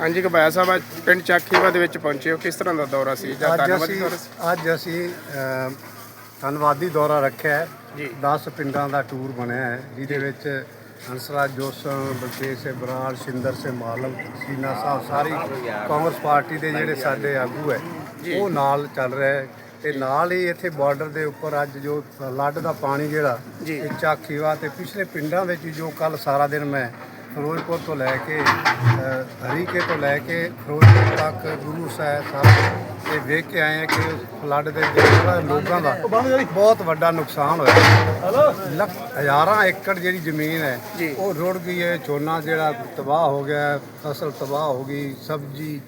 ਹਾਂਜੀ ਕਬਾਇਆ ਸਾਹਿਬ ਅੱਜ ਪਿੰਡ ਚਾਖੀਵਾ ਦੇ ਵਿੱਚ ਪਹੁੰਚੇ ਹੋ। ਕਿਸ ਤਰ੍ਹਾਂ ਦਾ ਦੌਰਾ ਸੀ? ਜਾਂ ਅੱਜ ਧੰਨਵਾਦੀ ਅਸੀਂ ਦੌਰਾ ਸੀ? ਅੱਜ ਅਸੀਂ ਅ, ਧੰਨਵਾਦੀ ਦੌਰਾ ਰੱਖਿਆ ਹੈ। ਜੀ। 10 ਪਿੰਡਾਂ ਦਾ ਟੂਰ ਬਣਿਆ ਹੈ ਜਿਹਦੇ ਵਿੱਚ ਹੰਸਰਾਜ ਜੋਸਨ ਬਲਤੇਜ ਸੇ ਬਰਾੜ ਸਿੰਦਰ ਸੇ ਮਾਲਮ ਸੀਨਾ ਸਾਹਿਬ ਸਾਰੀ ਕਾਂਗਰਸ ਪਾਰਟੀ ਦੇ ਜਿਹੜੇ ਸਾਡੇ ਆਗੂ ਹੈ ਉਹ ਨਾਲ ਚੱਲ ਰਿਹਾ ਹੈ। ਤੇ ਨਾਲ ਹੀ ਇੱਥੇ ਬਾਰਡਰ ਦੇ ਉੱਪਰ ਅੱਜ ਜੋ ਲੱਡ ਦਾ ਪਾਣੀ ਜਿਹੜਾ ਜੀ। ਇਹ ਚਾਖੀਵਾ ਤੇ ਪਿਛਲੇ ਪਿੰਡਾਂ ਵਿੱਚ ਜੋ ਕੱਲ ਸਾਰਾ ਦਿਨ ਮੈਂ ਫਿਰੋਜ਼ਪੁਰ ਤੋਂ ਲੈ ਕੇ ਹਰੀਕੇ ਤੋਂ ਲੈ ਕੇ ਫਿਰੋਜ਼ਪੁਰ ਤੱਕ ਗੁਰੂ ਸਾਹਿਬ ਸਾਹਿਬ ਇਹ ਵੇਖ ਕੇ ਆਏ ਹਾਂ ਕਿ ਫਲੱਡ ਦੇ ਜਿਹੜਾ ਲੋਕਾਂ ਦਾ ਬਹੁਤ ਵੱਡਾ ਨੁਕਸਾਨ ਹੋਇਆ ਲੱਖ ਹਜ਼ਾਰਾਂ ਏਕੜ ਜਿਹੜੀ ਜ਼ਮੀਨ ਹੈ। ਉਹ ਰੁੜ ਗਈ ਹੈ ਝੋਨਾ ਜਿਹੜਾ ਤਬਾਹ ਹੋ ਗਿਆ ਫਸਲ ਤਬਾਹ ਹੋ ਗਈ ਸਬਜ਼ੀ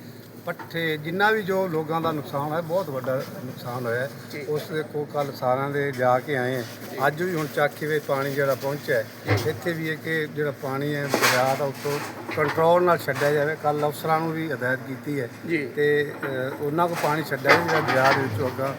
ਪੱਠੇ ਜਿੰਨਾ ਵੀ ਜੋ ਲੋਕਾਂ ਦਾ ਨੁਕਸਾਨ ਹੈ ਬਹੁਤ ਵੱਡਾ ਨੁਕਸਾਨ ਹੋਇਆ ਹੈ। ਜੀ। ਉਸ ਦੇ ਕੋ ਕੱਲ ਸਾਰਿਆਂ ਦੇ ਜਾ ਕੇ ਆਏ ਹਾਂ ਅੱਜ ਵੀ ਹੁਣ ਚਾਖੀ ਵਿੱਚ ਪਾਣੀ ਜਿਹੜਾ ਪਹੁੰਚਿਆ ਹੈ, ਇੱਥੇ ਵੀ ਇਹ ਕਿ ਜਿਹੜਾ ਪਾਣੀ ਹੈ ਦਰਿਆ ਦਾ ਉੱਤੋਂ ਕੰਟਰੋਲ ਨਾਲ ਛੱਡਿਆ ਜਾਵੇ ਕੱਲ ਅਫਸਰਾਂ ਨੂੰ ਵੀ ਹਦਾਇਤ ਕੀਤੀ ਹੈ ਜੀ। ਤੇ ਅ, ਉਹਨਾਂ ਕੋ ਪਾਣੀ ਛੱਡਿਆ ਜਾਵੇ ਜਿਹੜਾ ਦਰਿਆ ਦੇ ਵਿੱਚੋਂ ਅੱਗਾ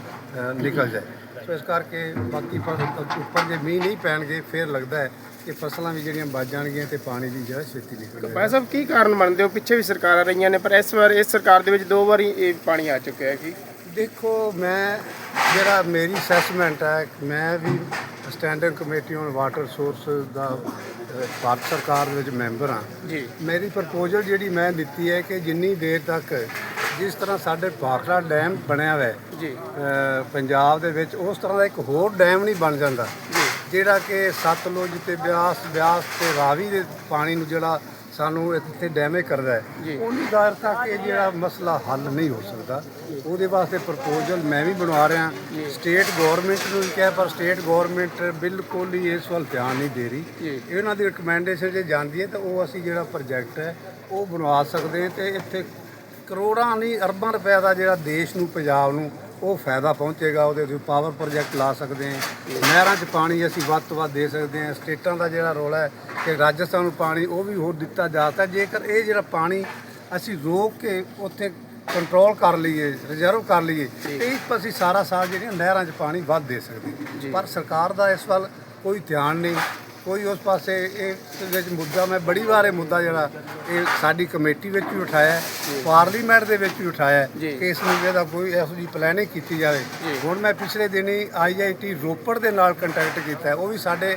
ਨਿਕਲ ਜਾਏ। ਸੋ ਇਸ ਕਰਕੇ ਬਾਕੀ ਉੱਪਰ ਜੇ ਮੀਂਹ ਨਹੀਂ ਪੈਣਗੇ ਫਿਰ ਲੱਗਦਾ ਹੈ ਕਿ ਫਸਲਾਂ ਵੀ ਜਿਹੜੀਆਂ ਬਚ ਜਾਣਗੀਆਂ ਤੇ ਪਾਣੀ ਦੀ ਜਿਹੜਾ ਛੇਤੀ ਨਿਕਲ ਜਾਏਗਾ। ਕਬਾਇਆ ਸਾਹਿਬ ਕੀ ਕਾਰਨ ਮੰਨਦੇ ਹੋ? ਪਿੱਛੇ ਵੀ ਸਰਕਾਰਾਂ ਰਹੀਆਂ ਨੇ ਪਰ ਇਸ ਵਾਰ ਇਸ ਸਰਕਾਰ ਦੇ ਵਿੱਚ ਦੋ ਵਾਰੀ ਇਹ ਪਾਣੀ ਆ ਚੁੱਕਿਆ ਹੈ ਕਿ? ਦੇਖੋ ਮੈਂ ਜਿਹੜਾ ਮੇਰੀ ਅਸੈਸਮੈਂਟ ਹੈ ਮੈਂ ਵੀ standing committee on water source ਦਾ ਭਾਰਤ ਸਰਕਾਰ ਦੇ ਵਿੱਚ ਮੈਂਬਰ ਹਾਂ। ਜੀ। ਮੇਰੀ ਪ੍ਰਪੋਜ਼ਲ ਜਿਹੜੀ ਮੈਂ ਦਿੱਤੀ ਹੈ ਕਿ ਜਿੰਨੀ ਦੇਰ ਤੱਕ ਜਿਸ ਤਰ੍ਹਾਂ ਸਾਡੇ ਭਾਖੜਾ ਡੈਮ ਬਣਿਆ ਹੋਇਆ ਹੈ ਜੀ। ਪੰਜਾਬ ਦੇ ਵਿੱਚ ਉਸ ਤਰ੍ਹਾਂ ਦਾ ਇੱਕ ਹੋਰ ਡੈਮ ਨਹੀਂ ਬਣ ਜਾਂਦਾ। ਜਿਹੜਾ ਕਿ ਸਤਲੁਜ ਤੇ ਬਿਆਸ ਬਿਆਸ ਤੇ ਰਾਵੀ ਦੇ ਪਾਣੀ ਨੂੰ ਜਿਹੜਾ ਸਾਨੂੰ ਇੱਥੇ ਡੈਮੇਜ ਕਰਦਾ ਹੈ। ਉਨੀ ਦੇਰ ਤੱਕ ਇਹ ਜਿਹੜਾ ਮਸਲਾ ਹੱਲ ਨਹੀਂ ਹੋ ਸਕਦਾ। ਉਹਦੇ ਵਾਸਤੇ ਪ੍ਰਪੋਜ਼ਲ ਮੈਂ ਵੀ ਬਣਵਾ ਰਿਹਾ। ਸਟੇਟ ਗਵਰਨਮੈਂਟ ਨੂੰ ਵੀ ਕਿਹਾ ਪਰ ਸਟੇਟ ਗਵਰਨਮੈਂਟ ਬਿਲਕੁਲ ਹੀ ਇਸ ਵੱਲ ਧਿਆਨ ਨਹੀਂ ਦੇ ਰਹੀ। ਇਹਨਾਂ ਦੀ ਰਿਕਮੈਂਡੇਸ਼ਨ ਜੇ ਜਾਂਦੀ ਹੈ ਤਾਂ ਉਹ ਅਸੀਂ ਜਿਹੜਾ ਪ੍ਰੋਜੈਕਟ ਹੈ ਉਹ ਬਣਵਾ ਸਕਦੇ ਹਾਂ ਤੇ ਇੱਥੇ ਕਰੋੜਾਂ ਨਹੀਂ ਅਰਬਾਂ ਰੁਪਏ ਦਾ ਜਿਹੜਾ ਦੇਸ਼ ਨੂੰ ਪੰਜਾਬ ਨੂੰ ਉਹ ਫਾਇਦਾ ਪਹੁੰਚੇਗਾ ਉਹਦੇ ਵਿੱਚ ਪਾਵਰ ਪ੍ਰੋਜੈਕਟ ਲਾ ਸਕਦੇ ਹਾਂ। ਨਹਿਰਾਂ 'ਚ ਪਾਣੀ ਅਸੀਂ ਵੱਧ ਤੋਂ ਵੱਧ ਦੇ ਸਕਦੇ ਹਾਂ। ਸਟੇਟਾਂ ਦਾ ਜਿਹੜਾ ਰੋਲ ਹੈ ਕਿ ਰਾਜਸਥਾਨ ਨੂੰ ਪਾਣੀ ਉਹ ਵੀ ਹੋਰ ਦਿੱਤਾ ਜਾ ਸਕਦਾ ਜੇਕਰ ਇਹ ਜਿਹੜਾ ਪਾਣੀ ਅਸੀਂ ਰੋਕ ਕੇ ਉੱਥੇ ਕੰਟਰੋਲ ਕਰ ਲਈਏ ਰਿਜ਼ਰਵ ਕਰ ਲਈਏ ਤੇ ਇਸ ਅਸੀਂ ਸਾਰਾ ਸਾਲ ਜਿਹੜੀਆਂ ਨਹਿਰਾਂ 'ਚ ਪਾਣੀ ਵੱਧ ਦੇ ਸਕਦੇ। ਪਰ ਸਰਕਾਰ ਦਾ ਇਸ ਵੱਲ ਕੋਈ ਧਿਆਨ ਨਹੀਂ। ਕੋਈ ਉਸ ਪਾਸੇ ਇਹ ਵਿੱਚ ਮੁੱਦਾ ਮੈਂ ਬੜੀ ਵਾਰ ਇਹ ਮੁੱਦਾ ਜਿਹੜਾ ਇਹ ਸਾਡੀ ਕਮੇਟੀ ਵਿੱਚ ਵੀ ਉਠਾਇਆ ਪਾਰਲੀਮੈਂਟ ਦੇ ਵਿੱਚ ਵੀ ਉਠਾਇਆ ਜੀ। ਕਿ ਇਸ ਨੂੰ ਇਹਦਾ ਕੋਈ ਇਹੋ ਜਿਹੀ ਪਲੈਨਿੰਗ ਕੀਤੀ ਜਾਵੇ ਹੁਣ ਮੈਂ ਪਿਛਲੇ ਦਿਨੀ ਆਈਆਈਟੀ ਰੋਪੜ ਦੇ ਨਾਲ ਕੰਟੈਕਟ ਕੀਤਾ। ਉਹ ਵੀ ਸਾਡੇ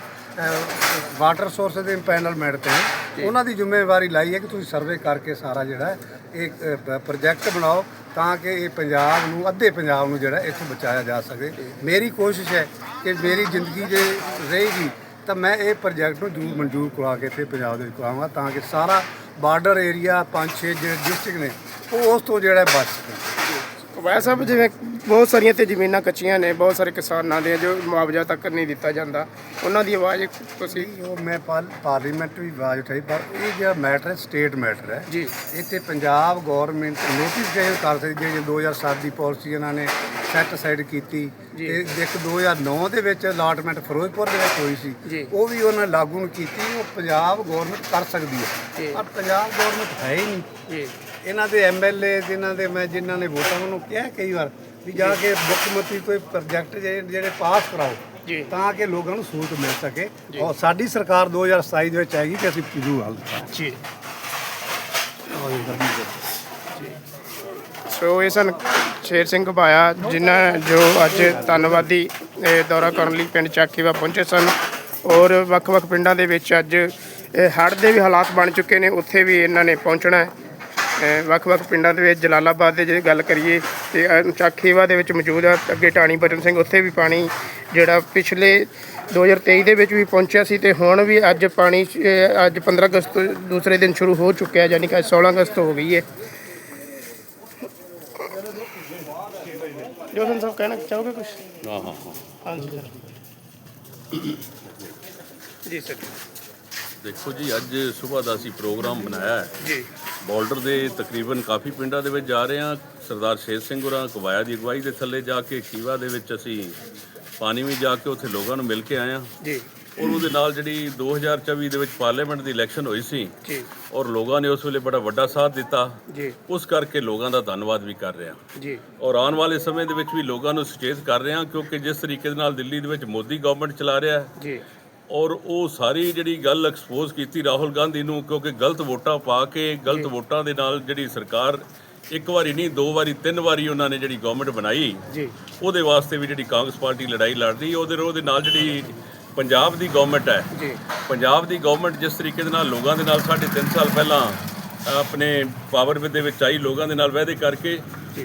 ਵਾਟਰ ਸੋਰਸ ਦੇ ਪੈਨਲ ਮੈਟ ਤੇ। ਉਹਨਾਂ ਦੀ ਜ਼ਿੰਮੇਵਾਰੀ ਲਾਈ ਹੈ ਕਿ ਤੁਸੀਂ ਸਰਵੇ ਕਰਕੇ ਸਾਰਾ ਜਿਹੜਾ ਇਹ ਪ੍ਰੋਜੈਕਟ ਬਣਾਓ ਤਾਂ ਕਿ ਇਹ ਪੰਜਾਬ ਨੂੰ ਅੱਧੇ ਪੰਜਾਬ ਨੂੰ ਜਿਹੜਾ ਇੱਥੋਂ ਬਚਾਇਆ ਜਾ ਸਕੇ ਮੇਰੀ ਕੋਸ਼ਿਸ਼ ਹੈ ਕਿ ਮੇਰੀ ਜ਼ਿੰਦਗੀ ਜੇ ਰਹੇਗੀ ਤਾਂ ਮੈਂ ਇਹ ਪ੍ਰੋਜੈਕਟ ਨੂੰ ਜ਼ਰੂਰ ਮਨਜ਼ੂਰ ਕਰਵਾ ਕੇ ਇੱਥੇ ਪੰਜਾਬ ਦੇ ਵਿੱਚ ਕਰਾਵਾਂਗਾ ਤਾਂ ਕਿ ਸਾਰਾ ਬਾਰਡਰ ਏਰੀਆ ਪੰਜ ਛੇ ਜਿਹੜੇ ਡਿਸਟ੍ਰਿਕਟ ਨੇ, ਉਹ ਉਸ ਤੋਂ ਜਿਹੜਾ ਬਚ ਸਕਣ ਕਬਾਇਆ ਸਾਹਿਬ ਜਿਵੇਂ ਬਹੁਤ ਸਾਰੀਆਂ ਤੇ ਜ਼ਮੀਨਾਂ ਕੱਚੀਆਂ ਨੇ ਬਹੁਤ ਸਾਰੇ ਕਿਸਾਨਾਂ ਦੇ ਜੋ ਮੁਆਵਜ਼ਾ ਤੱਕ ਨਹੀਂ ਦਿੱਤਾ ਜਾਂਦਾ। ਉਹਨਾਂ ਦੀ ਆਵਾਜ਼ ਤੁਸੀਂ ਉਹ ਮੈਂ ਪਾਰ- ਪਾਰਲੀਮੈਂਟ ਵੀ ਆਵਾਜ਼ ਉਠਾਈ ਪਰ ਇਹ ਜਿਹੜਾ ਮੈਟਰ ਹੈ ਸਟੇਟ ਮੈਟਰ ਹੈ। ਜੀ। ਇੱਥੇ ਪੰਜਾਬ ਗਵਰਨਮੈਂਟ ਨੋਟੀਫਿਕੇਸ਼ਨ ਕਰ ਸਕਦੀ ਹੈ ਜੇ 2007 ਦੀ ਪਾਲਿਸੀ ਇਹਨਾਂ ਨੇ ਸੈੱਟ ਸਾਈਡ ਕੀਤੀ। ਤੇ ਇੱਕ 2009 ਦੇ ਵਿੱਚ ਅਲਾਟਮੈਂਟ ਫਿਰੋਜ਼ਪੁਰ ਦੇ ਵਿੱਚ ਹੋਈ। ਸੀ। ਉਹ ਵੀ ਉਹਨਾਂ ਲਾਗੂ ਕੀਤੀ ਉਹ ਪੰਜਾਬ ਗਵਰਨਮੈਂਟ ਕਰ ਸਕਦੀ। ਹੈ। ਪਰ ਪੰਜਾਬ ਗਵਰਨਮੈਂਟ ਹੈ ਹੀ ਨਹੀਂ। ਜੀ। ਇਹਨਾਂ ਦੇ ਐਮਐਲਏ ਜਿਨ੍ਹਾਂ ਦੇ ਮੈਂ ਜਿਨ੍ਹਾਂ ਨੇ ਵੋਟਾਂ ਨੂੰ ਕਿਹਾ ਕਈ ਵਾਰ ਵੀ ਜਾ ਕੇ ਮੁੱਖ ਮੰਤਰੀ ਕੋਈ ਪ੍ਰੋਜੈਕਟ ਜਿਹੜੇ ਪਾਸ ਕਰਾਓ ਤਾਂ ਕਿ ਲੋਕਾਂ ਨੂੰ ਸਹੂਲਤ ਮਿਲ ਸਕੇ। ਔਰ ਸਾਡੀ ਸਰਕਾਰ 2027 ਦੇ ਵਿੱਚ ਆਏਗੀ ਕਿ ਅਸੀਂ ਜ਼ਰੂਰ ਹੱਲ ਜੀ। ਸੋ ਇਹ ਸਨ ਸ਼ੇਰ ਸਿੰਘ ਭਾਇਆ ਜਿਨ੍ਹਾਂ ਜੋ ਅੱਜ ਧੰਨਵਾਦੀ ਇਹ ਦੌਰਾ ਕਰਨ ਲਈ ਪਿੰਡ ਚਾਕੀਵਾ ਪਹੁੰਚੇ ਸਨ। ਔਰ ਵੱਖ-ਵੱਖ ਪਿੰਡਾਂ ਦੇ ਵਿੱਚ ਅੱਜ ਹੜ੍ਹ ਦੇ ਵੀ ਹਾਲਾਤ ਬਣ ਚੁੱਕੇ ਨੇ ਉੱਥੇ ਵੀ ਇਹਨਾਂ ਨੇ ਪਹੁੰਚਣਾ ਹੈ। ਵੱਖ-ਵੱਖ ਪਿੰਡਾਂ ਦੇ ਵਿੱਚ ਜਲਾਲਾਬਾਦ ਦੇ ਜੇ ਗੱਲ ਕਰੀਏ ਤੇ ਚਾਖੀਵਾ ਦੇ ਵਿੱਚ ਮੌਜੂਦ ਆ ਅੱਗੇ ਟਾਣੀ ਬਟਨ ਸਿੰਘ ਉੱਥੇ ਵੀ ਪਾਣੀ ਜਿਹੜਾ ਪਿਛਲੇ 2023 ਦੇ ਵਿੱਚ ਵੀ ਪਹੁੰਚਿਆ ਸੀ ਤੇ ਹੁਣ ਵੀ ਅੱਜ ਪਾਣੀ ਅੱਜ 15 ਅਗਸਤ ਤੋਂ ਦੂਸਰੇ ਦਿਨ ਸ਼ੁਰੂ ਹੋ ਚੁੱਕਿਆ ਯਾਨੀ ਕਿ ਅੱਜ 16 ਅਗਸਤ ਹੋ ਗਈ ਹੈ। ਜੋਸਨ ਸਾਹਿਬ ਕਹਿਣਾ ਚਾਹੋਗੇ ਕੁਝ ਹਾਂ ਹਾਂ ਹਾਂ। ਹਾਂਜੀ ਸਰ। ਜੀ ਸਰ। ਦੇਖੋ ਜੀ ਅੱਜ ਸਵੇਰ ਦਾ ਅਸੀਂ ਪ੍ਰੋਗਰਾਮ ਬਣਾਇਆ ਹੈ। ਜੀ। ਬਾਰਡਰ ਦੇ ਤਕਰੀਬਨ ਕਾਫੀ ਪਿੰਡਾਂ ਦੇ ਵਿੱਚ ਜਾ ਰਹੇ ਹਾਂ। ਸਰਦਾਰ ਸ਼ੇਰ ਸਿੰਘ ਗੁਰਾਂ ਕਵਾਇਆ ਦੀ ਅਗਵਾਈ ਦੇ ਥੱਲੇ ਜਾ ਕੇ ਖੀਵਾ ਦੇ ਵਿੱਚ ਅਸੀਂ ਪਾਣੀ ਵੀ ਜਾ ਕੇ ਉੱਥੇ ਲੋਕਾਂ ਨੂੰ ਮਿਲ ਕੇ ਆਏ ਹਾਂ। ਜੀ। ਔਰ ਉਹਦੇ ਨਾਲ ਜਿਹੜੀ 2024 ਦੇ ਵਿੱਚ ਪਾਰਲੀਮੈਂਟ ਦੀ ਇਲੈਕਸ਼ਨ ਹੋਈ ਸੀ ਜੀ। ਔਰ ਲੋਕਾਂ ਨੇ ਉਸ ਵੇਲੇ ਬੜਾ ਵੱਡਾ ਸਾਥ ਦਿੱਤਾ। ਜੀ। ਉਸ ਕਰਕੇ ਲੋਕਾਂ ਦਾ ਧੰਨਵਾਦ ਵੀ ਕਰ ਰਿਹਾ ਜੀ। ਔਰ ਆਉਣ ਵਾਲੇ ਸਮੇਂ ਦੇ ਵਿੱਚ ਵੀ ਲੋਕਾਂ ਨੂੰ ਸੁਚੇਤ ਕਰ ਰਹੇ ਕਿਉਂਕਿ ਜਿਸ ਤਰੀਕੇ ਦੇ ਨਾਲ ਦਿੱਲੀ ਦੇ ਵਿੱਚ ਮੋਦੀ ਗਵਰਨਮੈਂਟ ਚਲਾ ਰਿਹਾ ਹੈ ਜੀ। ਔਰ ਉਹ ਸਾਰੀ ਜਿਹੜੀ ਗੱਲ ਐਕਸਪੋਜ਼ ਕੀਤੀ ਰਾਹੁਲ ਗਾਂਧੀ ਨੂੰ ਕਿਉਂਕਿ ਗਲਤ ਵੋਟਾਂ ਪਾ ਕੇ ਗਲਤ ਵੋਟਾਂ ਦੇ ਨਾਲ ਜਿਹੜੀ ਸਰਕਾਰ ਇੱਕ ਵਾਰੀ ਨਹੀਂ ਦੋ ਵਾਰੀ ਤਿੰਨ ਵਾਰੀ ਉਹਨਾਂ ਨੇ ਜਿਹੜੀ ਗਵਰਨਮੈਂਟ ਬਣਾਈ ਜੀ। ਉਹਦੇ ਵਾਸਤੇ ਵੀ ਜਿਹੜੀ ਕਾਂਗਰਸ ਪਾਰਟੀ ਲੜਾਈ ਲੜ ਰਹੀ ਉਹਦੇ ਉਹਦੇ ਨਾਲ ਜਿਹੜੀ ਪੰਜਾਬ ਦੀ ਗਵਰਨਮੈਂਟ ਹੈ। ਜੀ। ਪੰਜਾਬ ਦੀ ਗਵਰਨਮੈਂਟ ਜਿਸ ਤਰੀਕੇ ਦੇ ਨਾਲ ਲੋਕਾਂ ਦੇ ਨਾਲ ਸਾਢੇ ਤਿੰਨ ਸਾਲ ਪਹਿਲਾਂ ਆਪਣੇ ਪਾਵਰ ਦੇ ਵਿੱਚ ਆਈ ਲੋਕਾਂ ਦੇ ਨਾਲ ਵਾਅਦੇ ਕਰਕੇ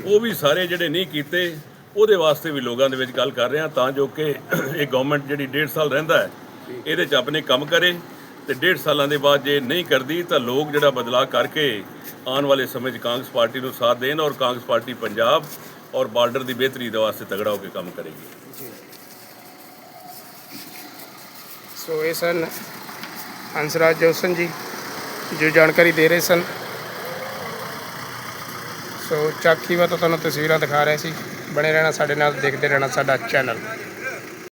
ਉਹ ਵੀ ਸਾਰੇ ਜਿਹੜੇ ਨਹੀਂ ਕੀਤੇ ਉਹਦੇ ਵਾਸਤੇ ਵੀ ਲੋਕਾਂ ਦੇ ਵਿੱਚ ਗੱਲ ਕਰ ਰਹੇ ਹਾਂ ਤਾਂ ਜੋ ਕਿ ਇਹ ਗਵਰਨਮੈਂਟ ਜਿਹੜੀ ਡੇਢ ਸਾਲ ਰਹਿੰਦਾ ਹੈ ਇਹਦੇ 'ਚ ਆਪਣੇ ਕੰਮ ਕਰੇ ਤੇ ਡੇਢ ਸਾਲਾਂ ਦੇ ਬਾਅਦ ਜੇ ਨਹੀਂ ਕਰਦੀ ਤਾਂ ਲੋਕ ਜਿਹੜਾ ਬਦਲਾਅ ਕਰਕੇ ਆਉਣ ਵਾਲੇ ਸਮੇਂ 'ਚ ਕਾਂਗਰਸ ਪਾਰਟੀ ਨੂੰ ਸਾਥ ਦੇਣ ਔਰ ਕਾਂਗਰਸ ਪਾਰਟੀ ਪੰਜਾਬ ਔਰ ਬਾਰਡਰ ਦੀ ਬਿਹਤਰੀ ਦੇ ਵਾਸਤੇ ਤਗੜਾ ਹੋ ਕੇ ਕੰਮ ਕਰੇਗੀ। ਸੋ ਇਹ ਸਨ ਹੰਸਰਾਜ ਜੋਸਨ ਜੀ, ਜੋ ਜਾਣਕਾਰੀ ਦੇ ਰਹੇ ਸਨ। ਸੋ ਚਾਖੀਵਾ ਤੋਂ ਤੁਹਾਨੂੰ ਤਸਵੀਰਾਂ ਦਿਖਾ ਰਹੇ ਸੀ। ਬਣੇ ਰਹਿਣਾ ਸਾਡੇ ਨਾਲ, ਦੇਖਦੇ ਰਹਿਣਾ ਸਾਡਾ ਚੈਨਲ।